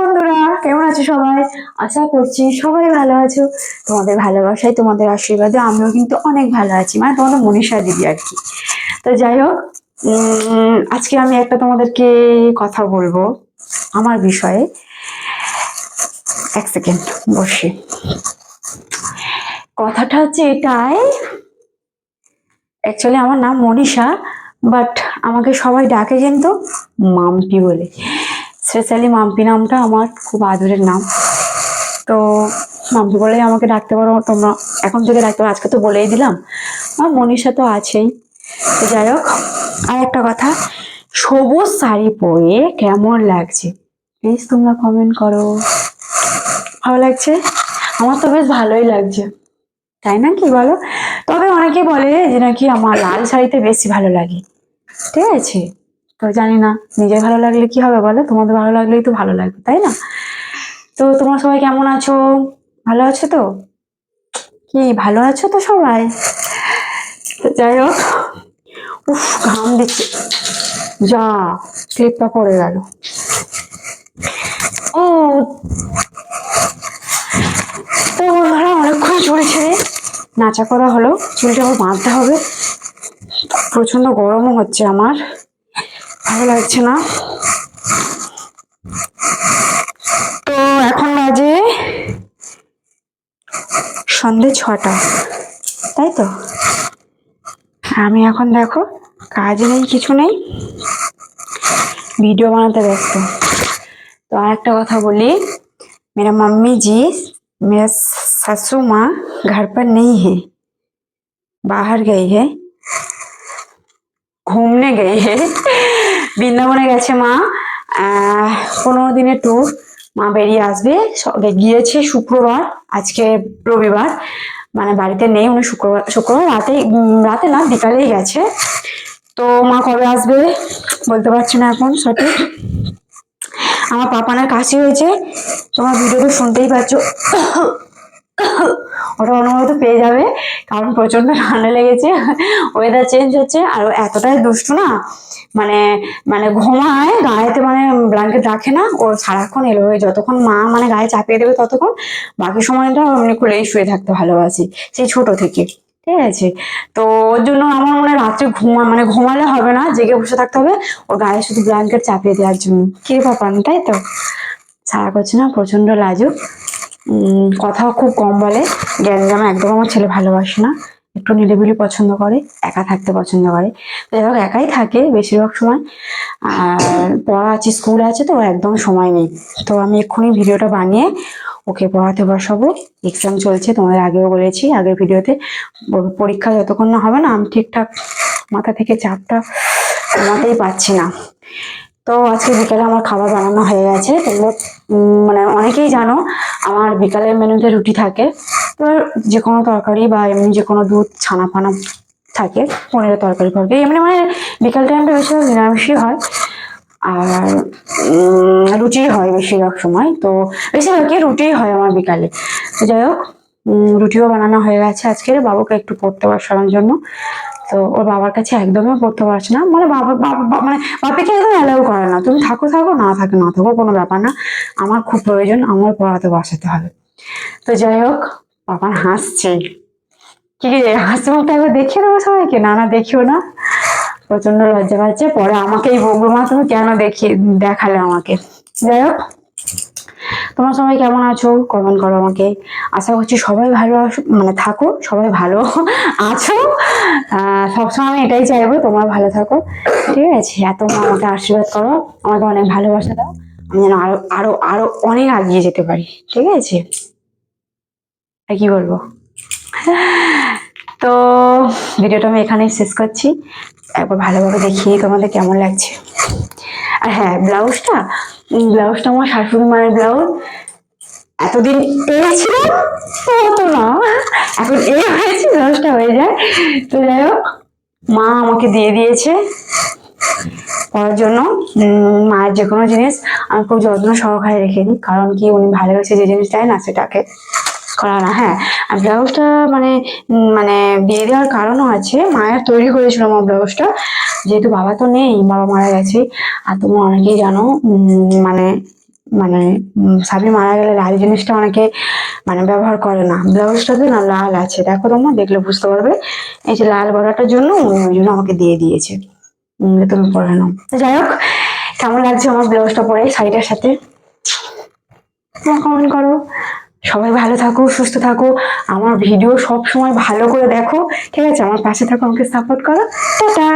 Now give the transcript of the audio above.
বন্ধুরা, কেমন আছো সবাই? আশা করছি সবাই ভালো আছো। তোমাদের ভালোবাসায়, তোমাদের আশীর্বাদে আমিও কিন্তু অনেক ভালো আছি। মানে তোমাদের মনীষা দিদি আর কি। তো যাই হোক আজকে আমি একটা তোমাদেরকে কথা বলব আমার বিষয়ে। এক সেকেন্ড, বসে। কথাটা হচ্ছে এটাই অ্যাকচুয়ালি আমার নাম মনীষা বাট আমাকে সবাই ডাকে কিন্তু মাম্পি বলে। স্পেশালি মাম্পি নামটা আমার খুব আদরের নাম। তো মাম্পি বলেই আমাকে ডাকতে পারো, তোমরা এখন থেকে ডাকতে পারো, আজকে তো বলেই দিলাম। আমার মনীষা তো আছেই। তো যাই হোক, আর একটা কথা, সবুজ শাড়ি পরে কেমন লাগছে? প্লিজ তোমরা কমেন্ট করো। ভালো লাগছে? আমার তো বেশ ভালোই লাগছে। তাই না কি বলো? তবে অনেকে বলে যে নাকি আমার লাল শাড়িতে বেশি ভালো লাগে। ঠিক আছে? তো জানি না, নিজের ভালো লাগলে কি হবে বলো? তোমাদের ভালো লাগলেই তো ভালো লাগবে, তাই না? তো তোমরা সবাই কেমন আছো? ভালো আছো তো? কি, ভালো আছো তো সবাই? যাই হোক, উফ, ঘাম দিচ্ছে। যা স্লিপটা পড়ে গেল। ও, তো অনেকক্ষণ চলেছে। রে নাচা করা হলো, চুলটা আবার বাঁধতে হবে। প্রচণ্ড গরমও হচ্ছে আমার। ভালো লাগছে না তো এখন বাজে সন্ধে ছটা তাই তো আমি এখন দেখো কাজ নেই কিছু নেই ভিডিও বানাতে ব্যস্ত তো আর একটা কথা বলি मेरा मम्मी जी मेरा ससु माँ घर पर नहीं है बाहर गई है ঘুমনে গেই হে বৃন্দাবনে গেছে মা। পনেরো দিনের ট্যুর মা বেরিয়ে আসবে। সবে গিয়েছে শুক্রবার, আজকে রবিবার। মানে বাড়িতে নেই উনি শুক্রবার শুক্রবার রাতে রাতে না, বিকালেই গেছে। তো মা কবে আসবে বলতে পারছি না এখন সঠিক। আমার পাপানের কাশি হয়েছে। তোমার ভিডিও তো শুনতেই পাচ্ছ। ওটা অনুমতি পেয়ে যাবে, কারণ প্রচণ্ড ঠান্ডা লেগেছে ওয়েদার চেঞ্জ হচ্ছে, আর এতটাই দুষ্টু না মানে মানে ঘুমায়, গায়েতে মানে ব্ল্যাঙ্কেট রাখে না, ও সারাক্ষণ এলো যতক্ষণ মা মানে গায়ে চাপিয়ে দেবে ততক্ষণ বাকি সময়টা এমনি খুলেই শুয়ে থাকতে ভালোবাসি, সেই ছোট থেকে, ঠিক আছে? তো ওর জন্য আমার মনে হয় রাত্রে ঘুমা মানে ঘুমালে হবে না, জেগে বসে থাকতে হবে, ওর গায়ে শুধু ব্ল্যাঙ্কেট চাপিয়ে দেওয়ার জন্য, কি পাপান তাই তো? সারা করছে না প্রচণ্ড লাজুক। কথাও খুব কম বলে। গ্যাঞ্জাম একদম আমার ছেলে ভালোবাসে না। একটু নিরিবিলি পছন্দ করে, একা থাকতে পছন্দ করে। তো যাই একাই থাকে বেশিরভাগ সময়। আর পড়া আছে, স্কুল আছে, তো একদম সময় নেই। তো আমি এক্ষুনি ভিডিওটা বানিয়ে ওকে পড়াতে বসাবো। এক্সাম চলছে, তোমাদের আগেও বলেছি, আগের ভিডিওতে। পরীক্ষা যতক্ষণ না হবে না, আমি ঠিকঠাক মাথা থেকে চাপটা কমাতেই পারছি না। তো আজকে বিকালে আমার খাবার বানানো হয়ে গেছে। তোমরা মানে অনেকেই জানো, আমার বিকালের মেনুতে রুটি থাকে। তো যে কোনো তরকারি বা এমনি যে কোনো দুধ, ছানা ফানা থাকে, পনিরের তরকারি ফরকারি এমনি মানে বিকাল টাইমটা বেশিরভাগ নিরামিষই হয়। আর রুটি হয় বেশিরভাগ সময়। তো বেশিরভাগই রুটিই হয় আমার বিকালে। তো যাই হোক রুটিও বানানো হয়ে গেছে আজকের। বাবুকে একটু পড়তে বসানোর জন্য। তো ওর বাবার কাছে একদমই পড়তে পারছে না। মানে বাবা মানে বাপিকে একদম অ্যালাউ করে না। তুমি থাকো থাকো, না থাকো না থাকো, কোনো ব্যাপার না। আমার খুব প্রয়োজন, আমার পড়াতে বসাতে হবে। তো যাই হোক, বাবা হাসছে। কি রে হাসি মুখটা একবার দেখিয়ে দেবো সবাইকে? না না, দেখিও না। প্রচণ্ড লজ্জা পাচ্ছে। পরে আমাকেই বলব, মা, তুমি কেন দেখিয়ে, দেখালে আমাকে? যাই হোক তোমরা সবাই কেমন আছো? কমেন্ট করো আমাকে। আশা করছি সবাই ভালো মানে থাকো, সবাই ভালো আছো। সবসময় আমি এটাই চাইব, তোমরা ভালো থাকো। ঠিক আছে এত আমাকে আশীর্বাদ করো, আমাকে অনেক ভালোবাসা দাও। আমি যেন আরও আরও আরও অনেক আগিয়ে যেতে পারি। ঠিক আছে? আর কি বলব? তো ভিডিওটা আমি এখানেই শেষ করছি। একবার ভালোভাবে দেখিয়ে তোমাদের কেমন লাগছে। আর হ্যাঁ ব্লাউজটা ব্লাউজটা আমার শাশুড়ি মায়ের ব্লাউজ। এতদিন এ ছিল? তো না এখন এ হয়েছে, ব্লাউজটা হয়ে যায়। তো যাই হোক, মা আমাকে দিয়ে দিয়েছে পড়ার জন্য। মায়ের যে কোনো জিনিস আমি খুব যত্ন সহকারে রেখে দিই। কারণ কি, উনি ভালোবেসে যে জিনিসটাই না, সেটাকে করা না হ্যাঁ। আর ব্লাউজটা মানে মানে দিয়ে দেওয়ার কারণও আছে। মায়ের তৈরি করেছিল আমার ব্লাউজটা। যেহেতু বাবা তো নেই, বাবা মারা গেছে। আর তোমরা অনেকেই জানো মানে মানে স্বামী মারা গেলে লাল জিনিসটা অনেকে মানে ব্যবহার করে না। ব্লাউজটাতে না, লাল আছে। দেখো তোমরা, দেখলে বুঝতে পারবে। এই যে লাল বড়াটার জন্য ওই জন্য আমাকে দিয়ে দিয়েছে। তুমি পরে নাও। যাই হোক, কেমন লাগছে আমার ব্লাউজটা পরে, শাড়িটার সাথে? কমেন্ট করো। সবাই ভালো থাকো, সুস্থ থাকো। আমার ভিডিও সব সময় ভালো করে দেখো, ঠিক আছে? আমার পাশে থাকো, আমাকে সাপোর্ট করো। টাটা।